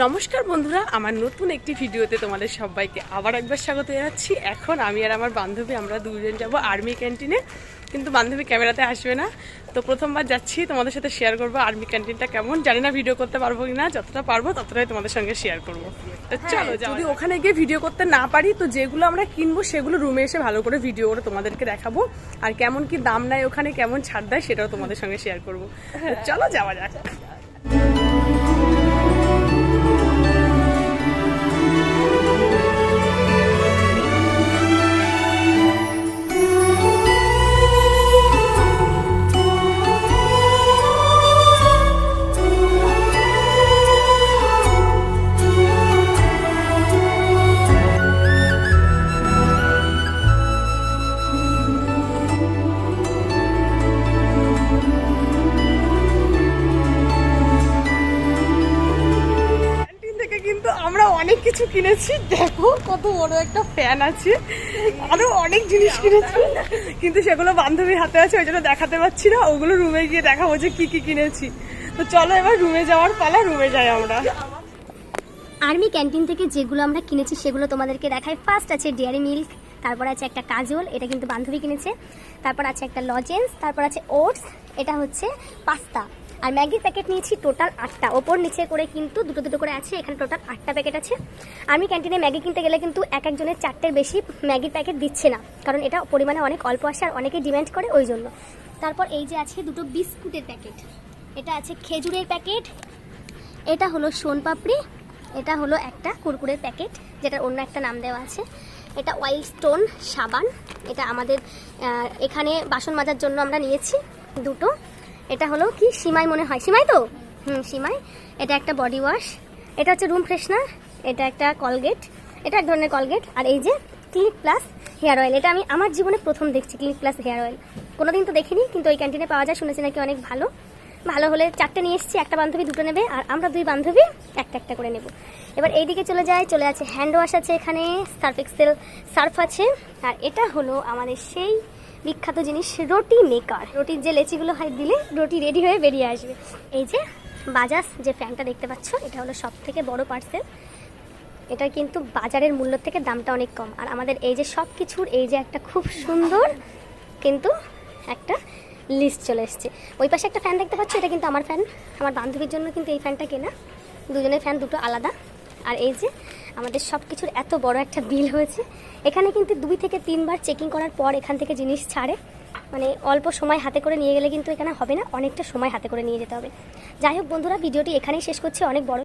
নমস্কার বন্ধুরা আমার নতুন একটি ভিডিওতে তোমাদের সবাইকে আবার একবার স্বাগত জানাচ্ছি। এখন আমি আর আমার বান্ধবী আমরা দুজন যাব আর্মি ক্যান্টিনে। কিন্তু বান্ধবী ক্যামেরাতে আসবে না। তো প্রথমবার যাচ্ছি তোমাদের সাথে শেয়ার করব আর্মি ক্যান্টিনটা কেমন। জানি না ভিডিও করতে পারব কি না যতটা পারব ততটাই তোমাদের সঙ্গে শেয়ার করব। তো চলো যদি ওখানে গিয়ে ভিডিও করতে না পারি তো যেগুলো আমরা কিনবো সেগুলো রুমে এসে ভালো করে ভিডিও করে তোমাদেরকে দেখাবো। আর কেমন কি দাম নেয় ওখানে কেমন ছাড় দেয় সেটাও তোমাদের সঙ্গে শেয়ার করব। চলো যাওয়া যাক। অনেক কিছু কিনেছি। দেখো, কত বড় একটা ফ্যান আছে। আরও অনেক জিনিস কিনেছি। কিন্তু সেগুলো বান্ধবীর হাতে আছে, ওই জন্য দেখাতে পারছি না। ওগুলো রুমে গিয়ে দেখাবো যে কি কি কিনেছি। তো চলো এবার রুমে যাওয়ার পালা রুমে যাই আমরা। আর্মি ক্যান্টিন থেকে যেগুলো আমরা কিনেছি, সেগুলো তোমাদেরকে দেখাই। ফার্স্ট আছে ডেয়ারি মিল্ক তারপর আছে একটা কাজল এটা কিন্তু বান্ধবী কিনেছে। তারপর আছে একটা লজেন্স তারপর আছে ওটস এটা হচ্ছে পাস্তা আর ম্যাগির প্যাকেট নিয়েছি টোটাল আটটা। ওপর নিচে করে কিন্তু দুটো দুটো করে আছে, এখানে টোটাল আটটা প্যাকেট আছে। আমি ক্যান্টিনে ম্যাগি কিনতে গেলে কিন্তু এক একজনের চারটের বেশি ম্যাগির প্যাকেট দিচ্ছে না। কারণ এটা পরিমাণে অনেক অল্প আসে আর অনেকে ডিমান্ড করে ওই জন্য। তারপর এই যে আছে দুটো বিস্কুটের প্যাকেট এটা আছে খেজুরের প্যাকেট এটা হলো সোনপাপড়ি এটা হলো একটা কুরকুরের প্যাকেট যেটার অন্য একটা নাম দেওয়া আছে। এটা ওয়াইল্ড স্টোন সাবান। এটা আমাদের এখানে বাসন মাজার জন্য আমরা নিয়েছি দুটো। এটা হলো কি? সিমাই মনে হয়। সিমাই তো? হুম, সিমাই। এটা একটা বডি ওয়াশ এটা হচ্ছে রুম ফ্রেশনার এটা একটা কলগেট এটা এক ধরনের কলগেট আর এই যে ক্লিক প্লাস হেয়ার অয়েল এটা আমি আমার জীবনে প্রথম দেখছি ক্লিক প্লাস হেয়ার অয়েল কোনোদিন তো দেখিনি, কিন্তু ওই ক্যান্টিনে পাওয়া যায়, শুনেছি নাকি অনেক ভালো। ভালো হলে চারটে নিয়ে এসেছি, একটা বান্ধবী দুটো নেবে, আর আমরা দুই বান্ধবী একটা একটা করে নেব। এবার এইদিকে চলে যায় চলে আছে হ্যান্ড ওয়াশ আছে এখানে সার্ফ এক্সেল সার্ফ আছে, আর এটা হলো আমাদের সেই বিখ্যাত জিনিস, রুটি মেকার রুটির যে লেচিগুলো হয় দিলে রুটি রেডি হয়ে বেরিয়ে আসবে। এই যে বাজাজ যে ফ্যানটা দেখতে পাচ্ছ, এটা হলো সব থেকে বড় পার্সেল এটা কিন্তু বাজারের মূল্য থেকে দামটা অনেক কম। আর আমাদের এই যে সব কিছুর এই যে একটা খুব সুন্দর কিন্তু একটা লিস্ট চলে এসছে। ওই পাশে একটা ফ্যান দেখতে পাচ্ছ? এটা কিন্তু আমার ফ্যান আমার বান্ধবীর জন্য কিন্তু এই ফ্যানটা কেনা। দুজনের ফ্যান দুটো আলাদা। আর এই যে, আমাদের সব কিছুর এত বড় একটা বিল হয়েছে। এখানে কিন্তু দুই থেকে তিনবার চেকিং করার পর এখান থেকে জিনিস ছাড়ে। মানে অল্প সময় হাতে করে নিয়ে গেলে কিন্তু এখানে হবে না। অনেকটা সময় হাতে করে নিয়ে যেতে হবে। যাই হোক বন্ধুরা, ভিডিওটি এখানেই শেষ করছি। অনেক বড়